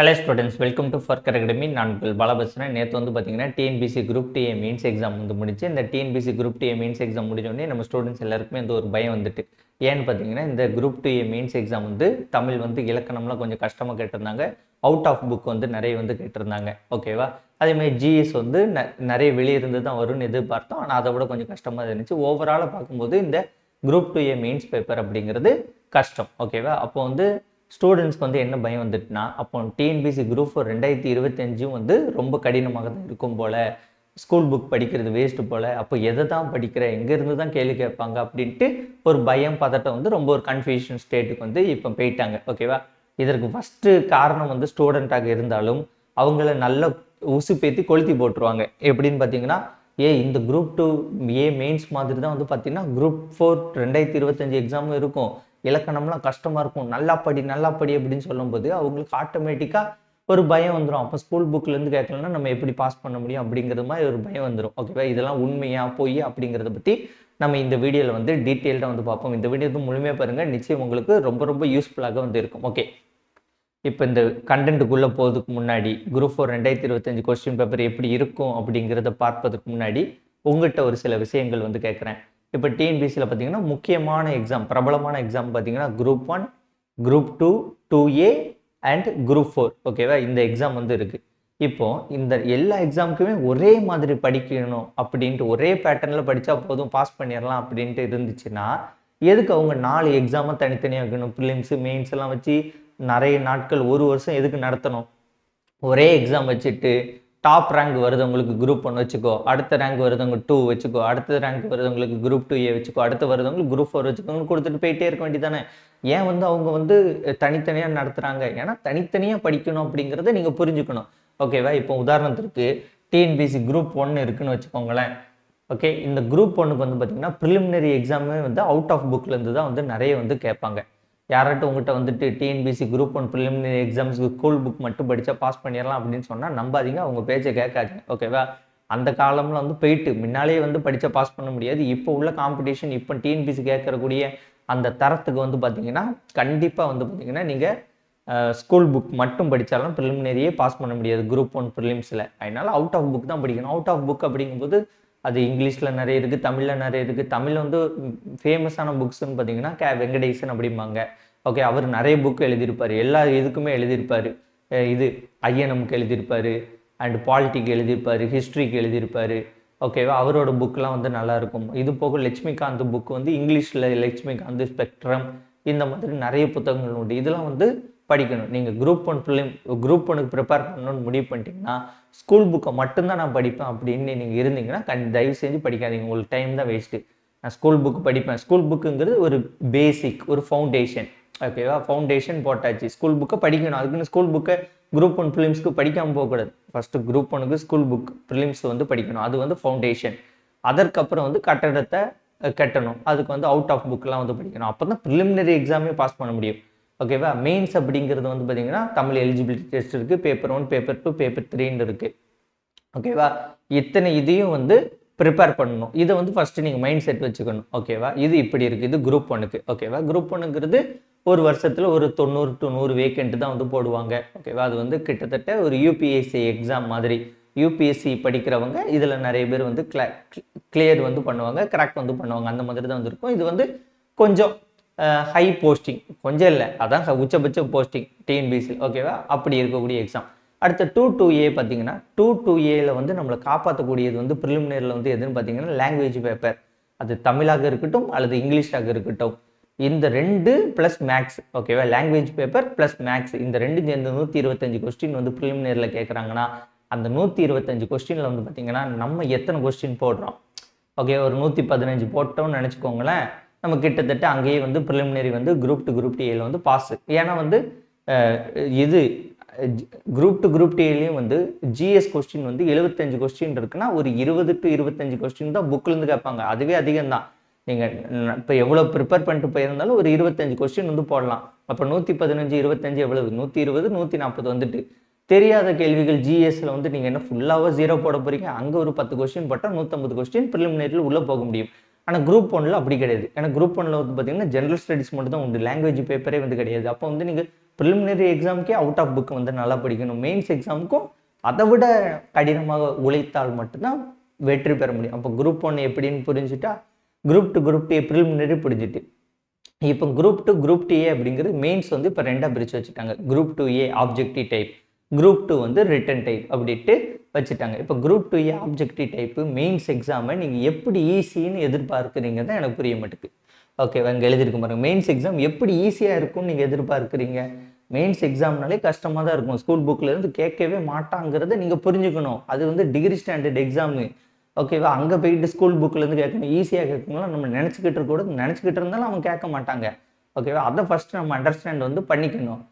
Hello students welcome to ஃபர்க் academy நான் உங்கள் பாலா நேற்று வந்து பார்த்தீங்கன்னா டிஎன்பிசி குரூப் டிஏ மெயின்ஸ் எக்ஸாம் வந்து முடிச்சு இந்த TNPSC group DA mains exam முடிஞ்சோடனே நம்ம ஸ்டூடெண்ட்ஸ் எல்லாருக்குமே வந்து ஒரு பயம் வந்துட்டு. ஏன்னு பார்த்தீங்கன்னா இந்த குரூப் டிஏ மெயின்ஸ் எக்ஸாம் வந்து தமிழ் வந்து இலக்கணம்லாம் கொஞ்சம் கஷ்டமாக கேட்டிருந்தாங்க. அவுட் ஆஃப் புக் வந்து நிறைய வந்து கேட்டிருந்தாங்க. ஓகேவா அதேமாதிரி ஜிஎஸ் வந்து ந- நிறைய வெளியே இருந்து தான் வரும்னு எதிர்பார்த்தோம். ஆனால் அதை விட கொஞ்சம் கஷ்டமாக இருந்துச்சு. ஓவராலாக பார்க்கும்போது இந்த group two A mains paper அப்படிங்கிறது கஷ்டம். ஓகேவா அப்போ வந்து ஸ்டூடெண்ட்ஸ்க்கு வந்து என்ன பயம் வந்துட்டுனா அப்போ டிஎன்பிசி குரூப் ஃபோர் ரெண்டாயிரத்தி இருபத்தஞ்சும் வந்து ரொம்ப கடினமாக தான் இருக்கும் போல. ஸ்கூல் புக் படிக்கிறது வேஸ்ட்டு போல். அப்போ எதை தான் படிக்கிற எங்கேருந்து தான் கேள்வி கேட்பாங்க அப்படின்ட்டு ஒரு பயம் பதட்டம் வந்து ரொம்ப ஒரு கன்ஃபியூஷன் ஸ்டேட்டுக்கு வந்து இப்போ போயிட்டாங்க. ஓகேவா இதற்கு ஃபஸ்ட்டு காரணம் வந்து ஸ்டூடெண்ட்டாக இருந்தாலும் அவங்கள நல்ல பேத்தி கொளுத்தி போட்டுருவாங்க. எப்படின்னு பார்த்தீங்கன்னா ஏ இந்த குரூப் டூ ஏ மெயின்ஸ் மாதிரி தான் வந்து பார்த்தீங்கன்னா குரூப் ஃபோர் ரெண்டாயிரத்தி இருபத்தஞ்சு எக்ஸாமும் இருக்கும். இலக்கணம்லாம் கஷ்டமாக இருக்கும். நல்லா படி நல்லா படி அப்படின்னு சொல்லும்போது அவங்களுக்கு ஆட்டோமேட்டிக்காக ஒரு பயம் வந்துடும் அப்போ ஸ்கூல் புக்லேருந்து கேட்கலன்னா நம்ம எப்படி பாஸ் பண்ண முடியும் அப்படிங்கிறது மாதிரி ஒரு பயம் வந்துடும் ஓகேவா இதெல்லாம் உண்மையா போய் அப்படிங்கிறத பற்றி நம்ம இந்த வீடியோவில் வந்து டீட்டெயில்டாக வந்து பார்ப்போம். இந்த வீடியோ வந்து முழுமையாக பாருங்கள் நிச்சயம் உங்களுக்கு ரொம்ப ரொம்ப யூஸ்ஃபுல்லாக வந்து இருக்கும். ஓகே இப்போ இந்த கண்டென்ட்டுக்குள்ளே போகிறதுக்கு முன்னாடி குரூப் ஃபோர் ரெண்டாயிரத்தி இருபத்தஞ்சு கொஸ்டின் பேப்பர் எப்படி இருக்கும் அப்படிங்கிறத பார்ப்பதற்கு முன்னாடி உங்கள்கிட்ட ஒரு சில விஷயங்கள் வந்து கேட்குறேன். இப்போ டிஎன்பிசியில் பார்த்தீங்கன்னா முக்கியமான எக்ஸாம் பிரபலமான எக்ஸாம் பார்த்தீங்கன்னா group one group two two A and group four ஓகேவா இந்த எக்ஸாம் வந்து இருக்குது இப்போ இந்த எல்லா எக்ஸாமுக்குமே ஒரே மாதிரி படிக்கணும் அப்படின்ட்டு ஒரே பேட்டர்னில் படித்தா போதும் பாஸ் பண்ணிடலாம் அப்படின்ட்டு இருந்துச்சுன்னா எதுக்கு அவங்க நாலு எக்ஸாமை தனித்தனியாக வைக்கணும்? ப்ரிலிம்ஸு மெயின்ஸ் எல்லாம் வச்சு நிறைய நாட்கள் ஒரு வருஷம் எதுக்கு நடத்தணும்? ஒரே எக்ஸாம் வச்சுட்டு டாப் ரேங்க் வருதவங்களுக்கு குரூப் ஒன்று வச்சுக்கோ அடுத்த ரேங்க் வருதவங்க டூ வச்சுக்கோ அடுத்த ரேங்க் வருதவங்களுக்கு குரூப் டூ ஏ வச்சுக்கோ அடுத்து வருதவங்களுக்கு குரூப் ஃபோர் வச்சுக்கோங்க கொடுத்துட்டு போயிட்டே இருக்க வேண்டியதானே ஏன் வந்து அவங்க வந்து தனித்தனியாக நடத்துகிறாங்க ஏன்னா தனித்தனியாக படிக்கணும் அப்படிங்கிறத நீங்கள் புரிஞ்சுக்கணும். ஓகேவா இப்போ உதாரணத்திற்கு டிஎன்பிசி குரூப் ஒன்று இருக்குன்னு வச்சுக்கோங்களேன். ஓகே இந்த குரூப் ஒன்றுக்கு வந்து பார்த்தீங்கன்னா ப்ரிலிமினரி எக்ஸாமே வந்து அவுட் ஆஃப் புக்லேருந்து தான் வந்து நிறைய வந்து கேட்பாங்க. யாராட்டும் உங்கள்கிட்ட வந்துட்டு டிஎன்பிசி குரூப் ஒன் ப்ரிலிமினரி எக்ஸாம்ஸ்க்கு ஸ்கூல் புக் மட்டும் படித்தா பாஸ் பண்ணிடலாம் அப்படின்னு சொன்னால் நம்பாதீங்க அவங்க பேச்சை கேட்காதீங்க. ஓகேவா அந்த காலம்லாம் வந்து போயிட்டு முன்னாலேயே வந்து படித்தா பாஸ் பண்ண முடியாது. இப்போ உள்ள காம்படிஷன் இப்போ டிஎன்பிசி கேட்கறக்கூடிய அந்த தரத்துக்கு வந்து பார்த்தீங்கன்னா கண்டிப்பாக வந்து பார்த்தீங்கன்னா நீங்கள் ஸ்கூல் புக் மட்டும் படித்தாலும் ப்ரிலிமினரியே பாஸ் பண்ண முடியாது குரூப் ஒன் ப்ரிலிம்ஸில் அதனால அவுட் ஆஃப் புக் தான் படிக்கணும். அவுட் ஆஃப் புக் அப்படிங்கும்போது அது இங்கிலீஷில் நிறைய இருக்குது தமிழில் நிறைய இருக்குது தமிழ் வந்து ஃபேமஸான புக்ஸ்ன்னு பார்த்தீங்கன்னா கே வெங்கடேசன் அப்படிம்பாங்க. ஓகே அவர் நிறைய புக் எழுதியிருப்பார். எல்லா இதுக்குமே எழுதியிருப்பார். இது ஐயனமுக்கு எழுதியிருப்பார் அண்ட் பாலிட்டிக்கு எழுதியிருப்பார் ஹிஸ்ட்ரிக்கு எழுதியிருப்பார். ஓகேவா அவரோட புக்கெலாம் வந்து நல்லாயிருக்கும் இது போக லட்சுமிகாந்த் புக் வந்து இங்கிலீஷில் லட்சுமிகாந்த் ஸ்பெக்ட்ரம் இந்த மாதிரி நிறைய புத்தகங்கள் உண்டு. இதெல்லாம் வந்து படிக்கணும். நீங்கள் குரூப் ஒன் ஃபிலிம் குரூப் ஒனுக்கு ப்ரிப்பேர் பண்ணணும்னு முடிவு பண்ணிட்டீங்கன்னா ஸ்கூல் புக்கை மட்டும்தான் நான் படிப்பேன் அப்படின்னு நீங்கள் இருந்தீங்கன்னா கண் தயவு செஞ்சு படிக்காதீங்க. உங்களுக்கு டைம் தான் வேஸ்ட்டு நான் ஸ்கூல் புக் படிப்பேன். ஸ்கூல் புக்குங்கிறது ஒரு பேசிக் ஒரு ஃபவுண்டேஷன் ஓகேவா ஃபவுண்டேஷன் போட்டாச்சு. ஸ்கூல் புக்கை படிக்கணும். அதுக்குன்னு ஸ்கூல் புக்கை குரூப் ஒன் ஃபிலிம்ஸ்க்கு படிக்காமல் போகக்கூடாது. ஃபஸ்ட்டு குரூப் ஒனுக்கு ஸ்கூல் புக் ப்ரிலிம்ஸ் வந்து படிக்கணும். அது வந்து ஃபவுண்டேஷன் அதற்கப்புறம் வந்து கட்டடத்தை கட்டணும். அதுக்கு வந்து அவுட் ஆஃப் புக்லாம் வந்து படிக்கணும். அப்போ தான் ப்ரிலிமினரி எக்ஸாமே பாஸ் பண்ண முடியும். ஓகேவா மெயின்ஸ் அப்படிங்கிறது வந்து பார்த்தீங்கன்னா தமிழ் எலிஜிபிலிட்டி டெஸ்ட் இருக்குது paper one paper two paper த்ரீன்னு இருக்குது ஓகேவா இத்தனை இதையும் வந்து ப்ரிப்பேர் பண்ணணும். இதை வந்து ஃபஸ்ட்டு நீங்கள் மைண்ட் செட் வச்சுக்கணும் ஓகேவா இது இப்படி இருக்குது இது குரூப் ஒன்றுக்கு ஓகேவா குரூப் ஒன்றுங்கிறது ஒரு வருஷத்தில் ஒரு தொண்ணூறு டு நூறு வேக்கெண்ட் தான் வந்து போடுவாங்க. ஓகேவா அது வந்து கிட்டத்தட்ட ஒரு யூபிஎஸ்சி எக்ஸாம் மாதிரி. யூபிஎஸ்சி படிக்கிறவங்க இதில் நிறைய பேர் வந்து கிளா கிளியர் வந்து பண்ணுவாங்க. கிராக் வந்து பண்ணுவாங்க. அந்த மாதிரி தான் வந்து இருக்கும். இது வந்து கொஞ்சம் ஹை போஸ்டிங் கொஞ்சம் இல்லை. அதான் உச்சபட்ச போஸ்டிங் டிஎன்பிசி ஓகேவா அப்படி இருக்கக்கூடிய எக்ஸாம் அடுத்த டூ டூ ஏ பார்த்தீங்கன்னா டூ டூ ஏல வந்து நம்மளை காப்பாற்றக்கூடியது வந்து ப்ரிலிமினரியில் வந்து எதுன்னு பார்த்தீங்கன்னா லாங்குவேஜ் பேப்பர் அது தமிழாக இருக்கட்டும் அல்லது இங்கிலீஷாக இருக்கட்டும். இந்த ரெண்டு ப்ளஸ் மேக்ஸ் ஓகேவா லாங்குவேஜ் பேப்பர் ப்ளஸ் மேக்ஸ் இந்த ரெண்டு சேர்ந்து நூற்றி இருபத்தஞ்சு கொஸ்டின் வந்து ப்ரிலிமினரியில் கேட்குறாங்கன்னா அந்த நூற்றி இருபத்தஞ்சு கொஸ்டினில் வந்து பார்த்தீங்கன்னா நம்ம எத்தனை கொஸ்டின் போடுறோம்? ஓகே ஒரு நூற்றி பதினஞ்சு போட்டோம்னு நினச்சிக்கோங்களேன். நம்ம கிட்டத்தட்ட அங்கேயே வந்து ப்ரிலிமினரி வந்து குரூப் டு குரூப் டிஏல வந்து பாஸ் ஏன்னா வந்து இது குரூப் டு குரூப் டிஏலையும் வந்து ஜிஎஸ் கொஸ்டின் வந்து எழுபத்தஞ்சு கொஸ்டின் இருக்குன்னா ஒரு இருபது டு இருபத்தஞ்சு கொஸ்டின் தான் புக்லேருந்து கேட்பாங்க. அதுவே அதிகம் தான் நீங்கள் இப்போ எவ்வளோ ப்ரிப்பேர் பண்ணிட்டு போயிருந்தாலும் ஒரு இருபத்தஞ்சு கொஸ்டின் வந்து போடலாம். அப்போ நூற்றி பதினஞ்சு இருபத்தஞ்சு எவ்வளவு? நூற்றி இருபது நூற்றி நாற்பது வந்துட்டு. தெரியாத கேள்விகள் ஜிஎஸ்ல வந்து நீங்கள் என்ன ஃபுல்லாக ஜீரோ போட போறீங்க? அங்கே ஒரு பத்து கொஸ்டின் போட்டால் நூற்றம்பது கொஸ்டின் ப்ரிலிமினரியில் உள்ளே போக முடியும். ஆனால் குரூப் ஒன்ல அப்படி கிடையாது. ஏன்னா குரூப் ஒன்ல வந்து பார்த்தீங்கன்னா ஜென்ரல் ஸ்டடிஸ் மட்டும் தான் உண்டு லாங்குவேஜ் பேப்பரே வந்து கிடையாது. அப்போ வந்து நீங்கள் ப்ரிலிமினரி எக்ஸாமுக்கே அவுட் ஆஃப் புக் வந்து நல்லா படிக்கணும். மெயின்ஸ் எக்ஸாமுக்கும் அதை விட கடினமாக உழைத்தால் மட்டும்தான் வெற்றி பெற முடியும். அப்போ குரூப் ஒன் எப்படின்னு புரிஞ்சுட்டா group two group two preliminary புரிஞ்சுட்டு. இப்போ குரூப் டூ குரூப் டிஏ ஏ அப்படிங்கிறது மெயின்ஸ் வந்து இப்போ ரெண்டாக பிரித்து வச்சுட்டாங்க. Group two A objective type group two வந்து ரிட்டன் டைப் அப்படின்ட்டு வச்சுட்டாங்க. இப்போ group two A objective type mains எக்ஸாமை நீங்கள் எப்படி ஈஸின்னு எதிர்பார்க்குறீங்க தான் எனக்கு புரிய மாட்டேங்குது ஓகேவா இங்கே எழுதியிருக்க பாருங்க. மெயின்ஸ் எக்ஸாம் எப்படி ஈஸியாக இருக்கும்னு நீங்கள் எதிர்பார்க்குறீங்க? மெயின்ஸ் எக்ஸாம்னாலே கஷ்டமாக தான் இருக்கும். ஸ்கூல் புக்கிலேருந்து கேட்கவே மாட்டாங்கிறத நீங்கள் புரிஞ்சுக்கணும். அது வந்து டிகிரி ஸ்டாண்டர்ட் எக்ஸாமு ஓகேவா அங்கே போயிட்டு ஸ்கூல் புக்லேருந்து கேட்கணும். ஈஸியாக கேட்கணும் நம்ம நினச்சிக்கிட்டு கூட நினச்சிக்கிட்டு இருந்தாலும் அவங்க கேட்க மாட்டாங்க. ஓகேவா அதை ஃபஸ்ட்டு நம்ம அண்டர்ஸ்டாண்ட் வந்து பண்ணிக்கணும்.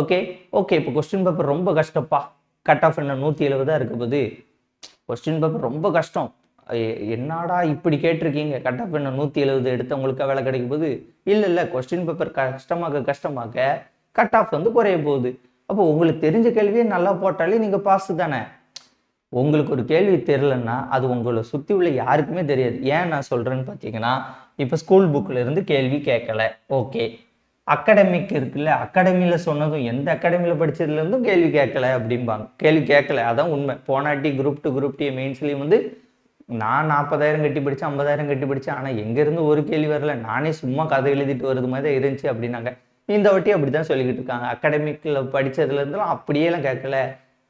ஓகே ஓகே இப்போ கொஸ்டின் பேப்பர் ரொம்ப கஷ்டப்பா. கட் ஆஃப் என்ன நூற்றி எழுபதாக இருக்க போது கொஸ்டின் பேப்பர் ரொம்ப கஷ்டம். என்னடா இப்படி கேட்டிருக்கீங்க? கட் ஆஃப் என்ன நூற்றி எழுபது எடுத்தவங்களுக்கு வேலை கிடைக்கும் போது இல்லை இல்லை கொஸ்டின் பேப்பர் கஷ்டமாக கஷ்டமாக கட் ஆஃப் வந்து குறைய போகுது. அப்போ உங்களுக்கு தெரிஞ்ச கேள்வியே நல்லா போட்டாலே நீங்கள் பாஸ் தானே. உங்களுக்கு ஒரு கேள்வி தெரிலன்னா அது உங்களை சுற்றி உள்ள யாருக்குமே தெரியாது. ஏன் நான் சொல்கிறேன்னு பார்த்தீங்கன்னா இப்போ ஸ்கூல் புக்கில் இருந்து கேள்வி கேட்கல. ஓகே அகாடமிக் இருக்குல்ல அகாடமியில் சொன்னதும் எந்த அகாடமியில் படிச்சதுலேருந்தும் கேள்வி கேட்கல அப்படிம்பாங்க. கேள்வி கேட்கல. அதான் உண்மை. போனாட்டி குரூப் டூ குரூப் டி மெயின்ஸ்லேயும் வந்து நான் நாற்பதாயிரம் கட்டி படித்தேன் ஐம்பதாயிரம் கட்டி படித்தேன் ஆனால் எங்கேருந்து ஒரு கேள்வி வரல. நானே சும்மா கதை எழுதிட்டு வருது மாதிரி தான் இருந்துச்சு அப்படின்னாங்க. இந்த வாட்டி அப்படி தான் சொல்லிக்கிட்டு இருக்காங்க. அகாடமிக்கில் படித்ததுலேருந்துலாம் அப்படியேலாம் கேட்கல.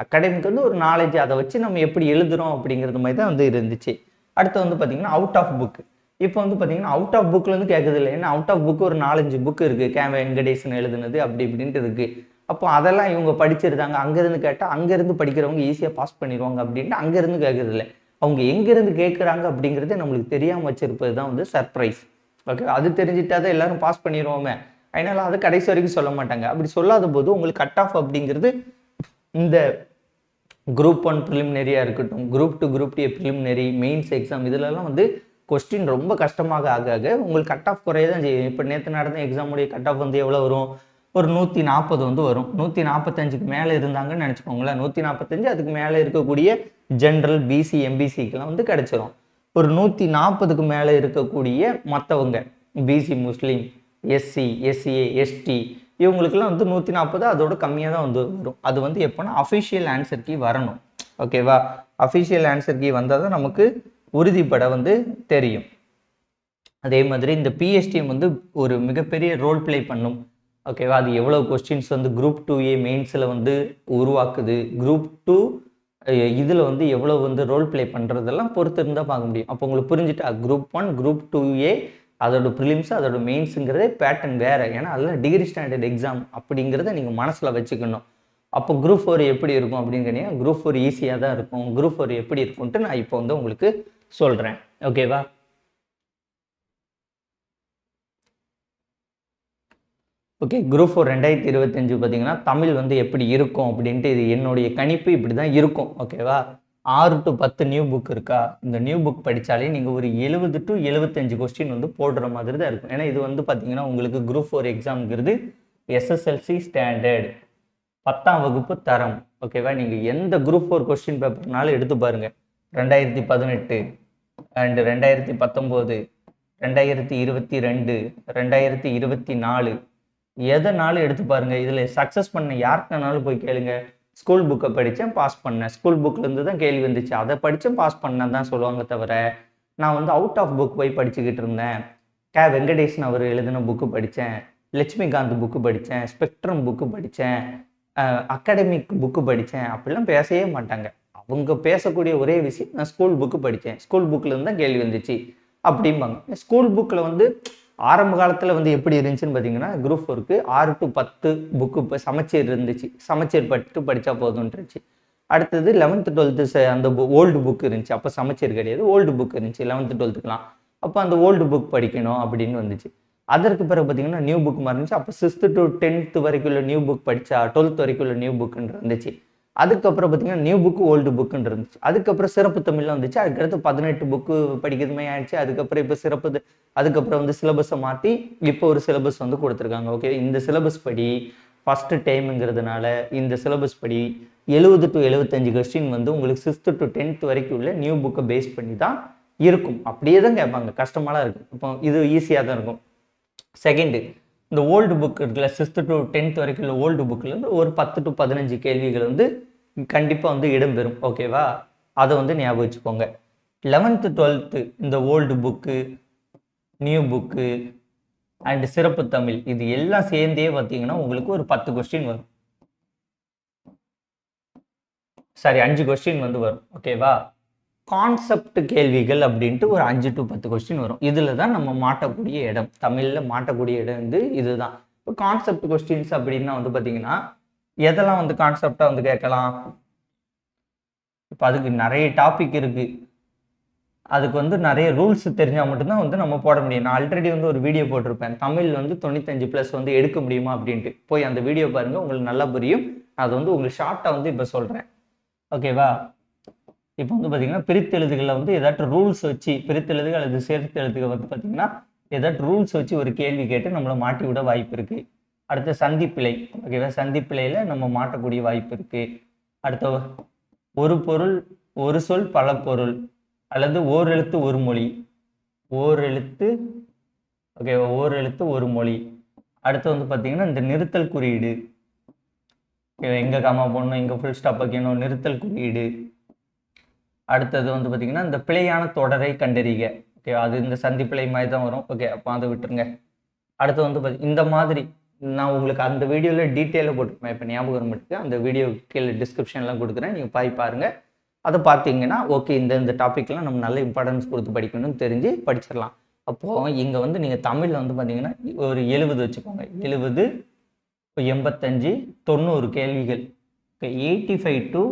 அகாடமிக் வந்து ஒரு நாலேஜ் அதை வச்சு நம்ம எப்படி எழுதுகிறோம் அப்படிங்கிறது மாதிரி தான் வந்து இருந்துச்சு. அடுத்து வந்து பார்த்திங்கன்னா அவுட் ஆஃப் புக்கு இப்போ வந்து பார்த்தீங்கன்னா அவுட் ஆஃப் புக்லேருந்து கேட்குறது இல்லை. ஏன்னா அவுட் ஆஃப் புக் ஒரு நாலஞ்சு புக் இருக்குது கே வெங்கடேசன் எழுதுனது அப்படி இப்படின்ட்டு இருக்குது அப்போ அதெல்லாம் இவங்க படிச்சிருந்தாங்க. அங்கேருந்து கேட்டால் அங்கேருந்து படிக்கிறவங்க ஈஸியாக பாஸ் பண்ணிடுவாங்க அப்படின்ட்டு அங்கேருந்து கேட்குறது இல்லை. அவங்க எங்கேருந்து கேட்குறாங்க அப்படிங்கிறது நம்மளுக்கு தெரியாமல் வச்சிருப்பது தான் வந்து சர்ப்ரைஸ் ஓகே அது தெரிஞ்சிட்டா தான் எல்லாரும் பாஸ் பண்ணிடுவோமே அதனால அது கடைசி வரைக்கும் சொல்ல மாட்டாங்க. அப்படி சொல்லாத போது உங்களுக்கு கட் ஆஃப் அப்படிங்கிறது இந்த குரூப் ஒன் ப்ரிலிமினரியாக இருக்கட்டும் குரூப் டூ குரூப் டி ப்ரிலிமினரி மெயின்ஸ் எக்ஸாம் இதுலலாம் வந்து கொஸ்டின் ரொம்ப கஷ்டமாக ஆக ஆக உங்களுக்கு கட் ஆஃப் குறைய தான் செய்யும். இப்போ நேற்று நடந்த எக்ஸாமுடைய கட் ஆஃப் வந்து எவ்வளோ வரும்? ஒரு நூற்றி நாற்பது வந்து வரும். நூற்றி நாற்பத்தஞ்சுக்கு மேலே இருந்தாங்கன்னு நினச்சிக்கோங்களேன். நூற்றி நாற்பத்தஞ்சு அதுக்கு மேலே இருக்கக்கூடிய ஜென்ரல் பிசி எம்பிசிக்கெலாம் வந்து கிடச்சிரும். ஒரு நூற்றி நாற்பதுக்கு மேலே இருக்கக்கூடிய மற்றவங்க BC Muslim SC SCA ST இவங்களுக்குலாம் வந்து நூற்றி நாற்பது அதோட கம்மியாக தான் வந்து வரும். அது வந்து எப்போனா அஃபிஷியல் ஆன்சர் கீ வரணும். ஓகேவா அஃபிஷியல் ஆன்சர் கீ வந்தால் தான் நமக்கு உறுதிப்பட வந்து தெரியும். அதே மாதிரி இந்த பிஎஸ்டிஎம் வந்து ஒரு மிகப்பெரிய ரோல் ப்ளே பண்ணும். ஓகேவா அது எவ்வளோ கொஸ்டின்ஸ் வந்து குரூப் டூ ஏ மெயின்ஸில் வந்து உருவாக்குது. குரூப் டூ இதில் வந்து எவ்வளோ வந்து ரோல் ப்ளே பண்ணுறதெல்லாம் பொறுத்து இருந்தால் பார்க்க முடியும். அப்போ உங்களுக்கு புரிஞ்சுட்டா? Group one group two A அதோட ப்ரிலிம்ஸ் அதோட மெயின்ஸுங்கிறதே பேட்டர்ன் வேறு. ஏன்னா அதெல்லாம் டிகிரி ஸ்டாண்டர்ட் எக்ஸாம் அப்படிங்கிறத நீங்கள் மனசில் வச்சுக்கணும். அப்போ குரூப் ஃபோர் எப்படி இருக்கும் அப்படின்னு கேட்டீங்கன்னா குரூப் ஃபோர் ஈஸியாக தான் இருக்கும். குரூப் ஃபோர் எப்படி இருக்கும்ன்ட்டு நான் இப்போ வந்து உங்களுக்கு சொல்கிறேன் ஓகேவா ஓகே குரூப் ஃபோர் ரெண்டாயிரத்தி இருபத்தஞ்சு பார்த்தீங்கன்னா தமிழ் வந்து எப்படி இருக்கும் அப்படின்ட்டு இது என்னுடைய கணிப்பு இப்படி தான் இருக்கும் ஓகேவா ஆறு டு பத்து நியூ புக் இருக்கா? இந்த நியூ புக் படித்தாலே நீங்கள் ஒரு எழுபது டு எழுபத்தஞ்சு கொஸ்டின் வந்து போடுற மாதிரி தான் இருக்கும். ஏன்னா இது வந்து பார்த்தீங்கன்னா உங்களுக்கு குரூப் ஃபோர் எக்ஸாம்ங்கிறது எஸ்எஸ்எல்சி ஸ்டாண்டர்ட் பத்தாம் வகுப்பு தரம். ஓகேவா நீங்கள் எந்த குரூப் ஃபோர் கொஸ்டின் பேப்பர்னாலும் எடுத்து பாருங்கள் ரெண்டாயிரத்தி பதினெட்டு அண்டு ரெண்டாயிரத்தி பத்தொம்போது ரெண்டாயிரத்தி இருபத்தி ரெண்டு ரெண்டாயிரத்தி இருபத்தி நாலு. எதனாலும் எடுத்து பாருங்க இதில் சக்ஸஸ் பண்ண யாருக்குனாலும் போய் கேளுங்க. ஸ்கூல் புக்கை படித்தேன் பாஸ் பண்ணேன். ஸ்கூல் புக்லேருந்து தான் கேள்வி வந்துச்சு. அதை படித்தேன் பாஸ் பண்ணேன் தான் சொல்லுவாங்க தவிர நான் வந்து அவுட் ஆஃப் புக் போய் படிச்சுக்கிட்டு இருந்தேன். கே. வெங்கடேசன் அவர் எழுதின புக்கு படித்தேன் லட்சுமிகாந்த் புக்கு படித்தேன் ஸ்பெக்ட்ரம் புக்கு படித்தேன் அகாடமிக் புக்கு படித்தேன் அப்படிலாம் பேசவே மாட்டாங்க. அவங்க பேசக்கூடிய ஒரே விஷயம் நான் ஸ்கூல் புக்கு படித்தேன் ஸ்கூல் புக்கில் தான் கேள்வி வந்துச்சு. அப்படிம்பாங்க. ஸ்கூல் புக்கில் வந்து ஆரம்ப காலத்தில் வந்து எப்படி இருந்துச்சுன்னு பார்த்தீங்கன்னா குரூப் ஃபோருக்கு ஆறு டு பத்து புக்கு இப்போ சமச்சீர் இருந்துச்சு. சமச்சீர் பட்டு படித்தா போதும்ன்றச்சு அடுத்தது லெவன்த்து டுவெல்த்து அந்த ஓல்டு புக் இருந்துச்சு. அப்போ சமச்சீர் கிடையாது. ஓல்டு புக் இருந்துச்சு. லெவன்த்து டுவெல்த்துக்குலாம் அப்போ அந்த ஓல்டு புக் படிக்கணும் அப்படின்னு வந்துச்சு. அதற்கு பிறகு பார்த்தீங்கன்னா நியூ புக் மாதிரி இருந்துச்சு அப்போ சிக்ஸ்த்து டு டென்த்து வரைக்கும் உள்ள நியூ புக் படித்தா டுவெல்த் வரைக்கும் உள்ள நியூ புக்குன்னு இருந்துச்சு. அதுக்கப்புறம் பார்த்தீங்கன்னா நியூ புக்கு ஓல்டு புக்குன்னு இருந்துச்சு. அதுக்கப்புறம் சிறப்பு தமிழ்லாம் வந்துச்சு. அதுக்கடுத்து பதினெட்டு புக்கு படிக்கிறதுமே ஆயிடுச்சு. அதுக்கப்புறம் இப்போ சிறப்பு அதுக்கப்புறம் வந்து சிலபஸை மாற்றி இப்போ ஒரு சிலபஸ் வந்து கொடுத்துருக்காங்க. ஓகே இந்த சிலபஸ் படி ஃபஸ்ட்டு டைமுங்கிறதுனால இந்த சிலபஸ் படி எழுபது டு எழுபத்தஞ்சு கொஸ்டின் வந்து உங்களுக்கு சிக்ஸ்த்து டு டென்த் வரைக்கும் உள்ள நியூ புக்கை பேஸ் பண்ணி தான் இருக்கும். அப்படியே தான் கேட்பாங்க. கஷ்டமாலாம் இருக்கும். இப்போ இது ஈஸியாக தான் இருக்கும். செகண்டு இந்த ஓல்டு புக் இருக்குல்ல சிக்ஸ்த்து டு டென்த் வரைக்கும் உள்ள ஓல்டு புக்கில் ஒரு பத்து டு பதினஞ்சு கேள்விகள் வந்து கண்டிப்பாக வந்து இடம்பெறும். ஓகேவா அதை வந்து ஞாபகம் வச்சுக்கோங்க. லெவன்த்து டுவெல்த்து இந்த old book new book and சிறப்பு தமிழ் இது எல்லாம் சேர்ந்தே பார்த்தீங்கன்னா உங்களுக்கு ஒரு பத்து கொஸ்டின் வரும். சாரி அஞ்சு கொஸ்டின் வந்து வரும். ஓகேவா கான்செப்ட் கேள்விகள் அப்படின்ட்டு ஒரு அஞ்சு டு பத்து கொஸ்டின் வரும். இதில் தான் நம்ம மாட்டக்கூடிய இடம். தமிழில் மாட்டக்கூடிய இடம் வந்து இதுதான். இப்போ கான்செப்ட் கொஸ்டின்ஸ் அப்படின்னா வந்து பார்த்தீங்கன்னா எதெல்லாம் வந்து கான்செப்டாக வந்து கேட்கலாம்? இப்போ அதுக்கு நிறைய டாபிக் இருக்குது அதுக்கு வந்து நிறைய ரூல்ஸ் தெரிஞ்சால் மட்டும்தான் வந்து நம்ம போட முடியும். நான் ஆல்ரெடி வந்து ஒரு வீடியோ போட்டிருப்பேன். தமிழ் வந்து தொண்ணூத்தஞ்சு ப்ளஸ் வந்து எடுக்க முடியுமா அப்படின்ட்டு. போய் அந்த வீடியோ பாருங்கள் உங்களுக்கு நல்லா புரியும். அது வந்து உங்களுக்கு ஷார்ட்டாக வந்து இப்போ சொல்கிறேன் ஓகேவா இப்போ வந்து பார்த்தீங்கன்னா பிரித்தெழுதுகளில் வந்து ஏதாட்டும் ரூல்ஸ் வச்சு பிரித்தெழுது அல்லது சேர்த்தெழுதுகள் வந்து பார்த்தீங்கன்னா ஏதாட்டும் ரூல்ஸ் வச்சு ஒரு கேள்வி கேட்டு நம்மளை மாட்டி விட வாய்ப்பு இருக்குது அடுத்து சந்திப்பிழை ஓகேவா? சந்திப்பிழையில் நம்ம மாட்டக்கூடிய வாய்ப்பு இருக்குது அடுத்த ஒரு பொருள் ஒரு சொல் பல பொருள் அல்லது ஓர் எழுத்து ஒரு மொழி. ஓர் எழுத்து ஓகேவா? ஓர் எழுத்து ஒரு மொழி. அடுத்து வந்து பார்த்தீங்கன்னா இந்த நிறுத்தல் குறியீடு. எங்கே காமா போடணும் எங்கே ஃபுல் ஸ்டாப் வைக்கணும் நிறுத்தல் குறியீடு. அடுத்தது வந்து பார்த்தீங்கன்னா இந்த பிழையான தொடரை கண்டறிக. ஓகே அது இந்த சந்திப்பிழை மாதிரி தான் வரும். ஓகே அப்போ அதை விட்டுருங்க. அடுத்து வந்து பார்த்தி இந்த மாதிரி நான் உங்களுக்கு அந்த வீடியோவில் டீட்டெயிலாக போட்டுருப்பேன் இப்போ ஞாபகம் மட்டுக்கு அந்த வீடியோ கீழே டிஸ்கிரிப்ஷன்லாம் கொடுக்குறேன். நீங்கள் பாய் பாருங்கள் அதை பார்த்தீங்கன்னா ஓகே இந்த இந்த டாப்பிக்லாம் நம்ம நல்ல இம்பார்ட்டன்ஸ் கொடுத்து படிக்கணும்னு தெரிஞ்சு படிச்சிடலாம். அப்போது இங்கே வந்து நீங்கள் தமிழில் வந்து பார்த்தீங்கன்னா ஒரு எழுபது வச்சுக்கோங்க. எழுபது எண்பத்தஞ்சு தொண்ணூறு கேள்விகள். Okay eighty five to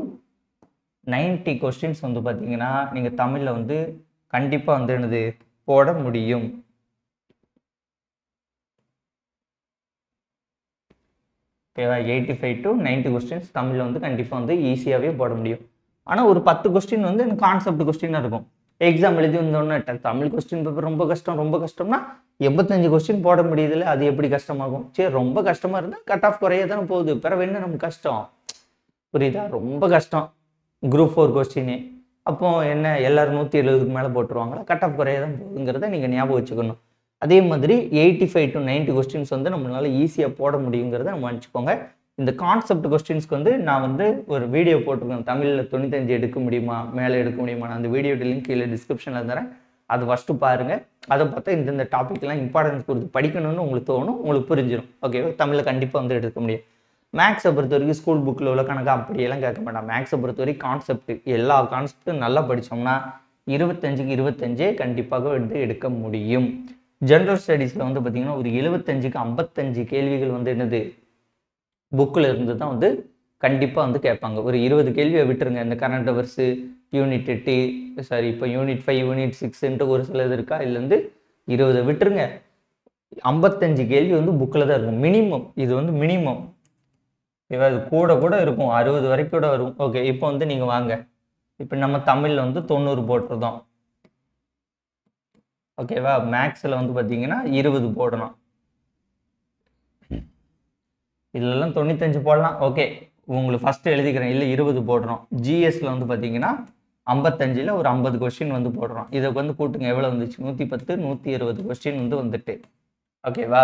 ninety questions வந்து பார்த்தீங்கன்னா நீங்கள் தமிழில் வந்து கண்டிப்பாக வந்து என்னது போட முடியும். ஓகேவா eighty five to ninety questions தமிழில் வந்து கண்டிப்பாக வந்து ஈஸியாகவே போட முடியும். ஆனால் ஒரு பத்து கொஸ்டின் வந்து எனக்கு கான்செப்ட் கொஸ்டினாக இருக்கும். எக்ஸாம் எழுதி வந்தோடனே தமிழ் கொஸ்டின் பேப்பர் ரொம்ப கஷ்டம் ரொம்ப கஷ்டம்னா எண்பத்தஞ்சு கொஸ்டின் போட முடியுதுல அது எப்படி கஷ்டமாகும்? சரி ரொம்ப கஷ்டமாக இருந்தால் கட் ஆஃப் குறைய தானே போகுது. பிறகு என்ன நமக்கு கஷ்டம்? புரியுதா? ரொம்ப கஷ்டம். குரூப் ஃபோர் கொஸ்டினே அப்போ என்ன எல்லாரும் நூற்றி எழுபதுக்கு மேலே போட்டுருவாங்களா? கட் ஆஃப் குறைய தான் போகுதுங்கிறத நீங்கள் ஞாபகம் வச்சுக்கணும். அதே மாதிரி eighty five to ninety questions வந்து நம்மளால ஈஸியாக போட முடியுங்கிறத நம்ம நினச்சிக்கோங்க. இந்த கான்செப்ட் கொஸ்டின்ஸ்க்கு வந்து நான் வந்து ஒரு வீடியோ போட்டிருக்கேன். தமிழில் தொண்ணூத்தஞ்சு எடுக்க முடியுமா மேலே எடுக்க முடியுமா? நான் அந்த வீடியோட லிங்க் கீழே டிஸ்கிரிப்ஷனில் தரேன். அது ஃபஸ்ட்டு பாருங்கள் அதை பார்த்தா இந்தந்த டாப்பிக்லாம் இம்பார்ட்டன்ஸ் கொடுத்து படிக்கணும்னு உங்களுக்கு தோணும் உங்களுக்கு புரிஞ்சிடும் ஓகேவா தமிழில் கண்டிப்பாக வந்து எடுக்க முடியும். மேக்ஸை பொறுத்த வரைக்கும் ஸ்கூல் புக்கில் உள்ள கணக்கு அப்படியெல்லாம் கேட்க மாட்டான். மேக்ஸை பொறுத்த வரைக்கும் கான்செப்ட் எல்லா கான்செப்ட்டும் நல்லா படித்தோம்னா இருபத்தஞ்சுக்கு இருபத்தஞ்சே கண்டிப்பாக வந்து எடுக்க முடியும். ஜென்ரல் ஸ்டடீஸில் வந்து பார்த்திங்கன்னா ஒரு எழுபத்தஞ்சுக்கு ஐம்பத்தஞ்சு கேள்விகள் வந்து என்னது? புக்கில் இருந்து தான் வந்து கண்டிப்பாக வந்து கேட்பாங்க. ஒரு இருபது கேள்வியை விட்டுருங்க. இந்த கரண்ட் அவர்ஸு யூனிட் எட்டு சாரி இப்போ யூனிட் ஃபைவ் யூனிட் சிக்ஸ்ன்ட்டு ஒரு சிலது இருக்கா? இதுலேருந்து இருபதை விட்டுருங்க. ஐம்பத்தஞ்சு கேள்வி வந்து புக்கில் தான் இருக்கும். மினிமம் இது வந்து மினிமம் ஓகேவா இது கூட கூட இருக்கும். அறுபது வரைக்கும் கூட வரும். ஓகே இப்போ வந்து நீங்கள் வாங்க. இப்போ நம்ம தமிழில் வந்து தொண்ணூறு போட்டிருந்தோம். ஓகேவா மேக்ஸில் வந்து பார்த்தீங்கன்னா இருபது போடணும். இதுலலாம் தொண்ணூத்தஞ்சு போடலாம். ஓகே உங்களுக்கு ஃபஸ்ட்டு எழுதிக்கிறேன். இல்லை இருபது போடுறோம் ஜிஎஸ்ல வந்து பார்த்தீங்கன்னா ஐம்பத்தஞ்சில் ஒரு ஐம்பது கொஸ்டின் வந்து போடுறோம் இதை வந்து கூட்டுங்க. எவ்வளோ வந்துச்சு? நூற்றி பத்து நூற்றி இருபது கொஸ்டின் வந்து வந்துட்டு. ஓகேவா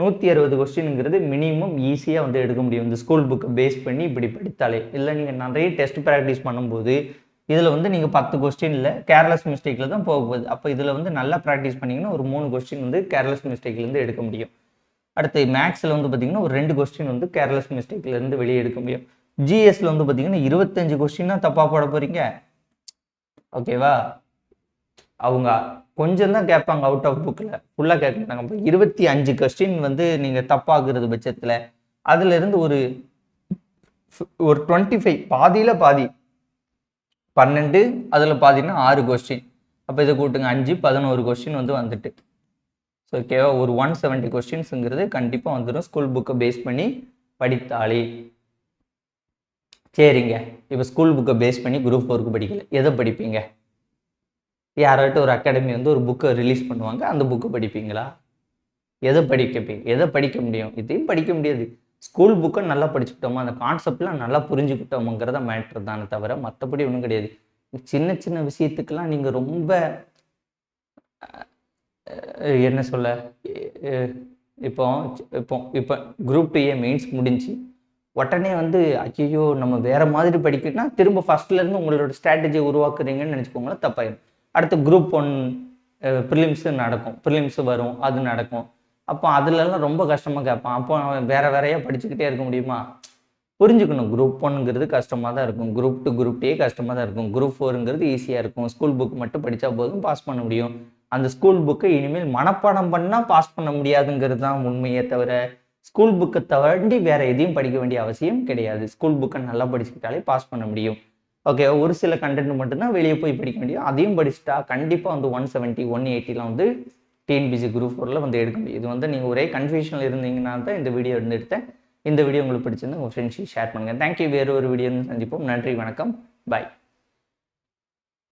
நூற்றி அறுபது கொஸ்டினுங்கிறது மினிமம் ஈஸியாக வந்து எடுக்க முடியும். இந்த ஸ்கூல் புக்கை பேஸ் பண்ணி இப்படி படித்தாலே. இல்லை நீங்கள் நிறைய டெஸ்ட் ப்ராக்டிஸ் பண்ணும்போது இதில் வந்து நீங்கள் பத்து கொஸ்டினில் கேர்லெஸ் மிஸ்டேக்கில் தான் போக போகுது. அப்போ இதில் வந்து நல்லா ப்ராக்டிஸ் பண்ணிங்கன்னா ஒரு மூணு கொஸ்டின் வந்து கேர்லெஸ் மிஸ்டேக்லேருந்து எடுக்க முடியும். அடுத்து மேக்ஸில் வந்து பார்த்தீங்கன்னா ஒரு ரெண்டு கொஸ்டின் வந்து கேர்லெஸ் மிஸ்டேக்லேருந்து வெளியே எடுக்க முடியும். ஜிஎஸ்ல வந்து பார்த்தீங்கன்னா இருபத்தஞ்சு கொஸ்டின் தான் தப்பாக போட போகிறீங்க ஓகேவா? அவங்க கொஞ்சம் தான் கேட்பாங்க அவுட் ஆஃப் புக்கில் ஃபுல்லாக கேட்க மாட்டாங்க இப்போ இருபத்தி அஞ்சு கொஸ்டின் வந்து நீங்கள் தப்பாகிறது பட்சத்தில் அதுலேருந்து ஒரு ஒரு டுவெண்ட்டி ஃபைவ் பாதியில் பாதி. பன்னெண்டு அதில் பாதினா ஆறு கொஸ்டின் அப்போ இதை கூட்டுங்க. அஞ்சு பதினோரு கொஸ்டின் வந்து வந்துட்டு. ஸோ ஓகேவா ஒரு ஒன் செவன்ட்டி கொஸ்டின்ஸுங்கிறது கண்டிப்பாக வந்துடும் ஸ்கூல் புக்கை பேஸ் பண்ணி படித்தாலே. சரிங்க. இப்போ ஸ்கூல் புக்கை பேஸ் பண்ணி குரூப் ஃபோருக்கு படிக்கல. எதை படிப்பீங்க? யாராட்டும் ஒரு அகாடமி வந்து ஒரு புக்கை ரிலீஸ் பண்ணுவாங்க. அந்த புக்கை படிப்பீங்களா? எதை படிக்க எதை படிக்க முடியும்? இதையும் படிக்க முடியாது. ஸ்கூல் புக்கை நல்லா படிச்சுக்கிட்டோமா அந்த கான்செப்ட்லாம் நல்லா புரிஞ்சுக்கிட்டோமுங்கிறத மேட்ரு தானே தவிர மற்றபடி ஒன்றும் கிடையாது. சின்ன சின்ன விஷயத்துக்கெல்லாம் நீங்கள் ரொம்ப என்ன சொல்ல? இப்போ இப்போ இப்போ குரூப் டூ ஏ மெயின்ஸ் முடிஞ்சு உடனே வந்து ஐயோ நம்ம வேற மாதிரி படிக்கணும்னா திரும்ப ஃபர்ஸ்ட்லேருந்து உங்களோட ஸ்ட்ராட்டஜி உருவாக்குறீங்கன்னு நினச்சிக்கோங்களேன் தப்பாயிடும் அடுத்து குரூப் ஒன் ப்ரிலிம்ஸு நடக்கும். ப்ரிலிம்ஸு வரும் அது நடக்கும். அப்போ அதுலலாம் ரொம்ப கஷ்டமாக கேட்பான். அப்போ அவன் வேற வேறையாக படிச்சுக்கிட்டே இருக்க முடியுமா? புரிஞ்சுக்கணும். குரூப் ஒன்னுங்கிறது கஷ்டமாக தான் இருக்கும். குரூப் டூ குரூப் டே கஷ்டமாக தான் இருக்கும். குரூப் ஃபோருங்கிறது ஈஸியாக இருக்கும். ஸ்கூல் புக் மட்டும் படித்தா போதும் பாஸ் பண்ண முடியும். அந்த ஸ்கூல் புக்கை இனிமேல் மனப்பாடம் பண்ணால் பாஸ் பண்ண முடியாதுங்கிறது தான் உண்மையே தவிர ஸ்கூல் புக்கை தாண்டி வேற எதையும் படிக்க வேண்டிய அவசியம் கிடையாது. ஸ்கூல் புக்கை நல்லா படிச்சுக்கிட்டாலே பாஸ் பண்ண முடியும். ஓகே ஒரு சில கண்டென்ட் மட்டும்தான் வெளியே போய் படிக்க முடியும் அதையும் படிச்சுட்டா கண்டிப்பாக வந்து ஒன் செவன்ட்டி ஒன் எயிட்டிலாம் வந்து டிஎன்பிசி குரூப் ஃபோரில் வந்து எடுக்க முடியும். இது வந்து நீங்கள் ஒரே கன்ஃபியூஷனில் இருந்தீங்கன்னா தான் இந்த வீடியோ வந்து எடுத்தேன். இந்த வீடியோ உங்களுக்கு பிடிச்சிருந்தா உங்கள் ஃப்ரெண்ட்ஸையும் ஷேர் பண்ணுங்கள் தேங்க்யூ வேறு ஒரு வீடியோ சந்திப்போம். நன்றி வணக்கம். பாய்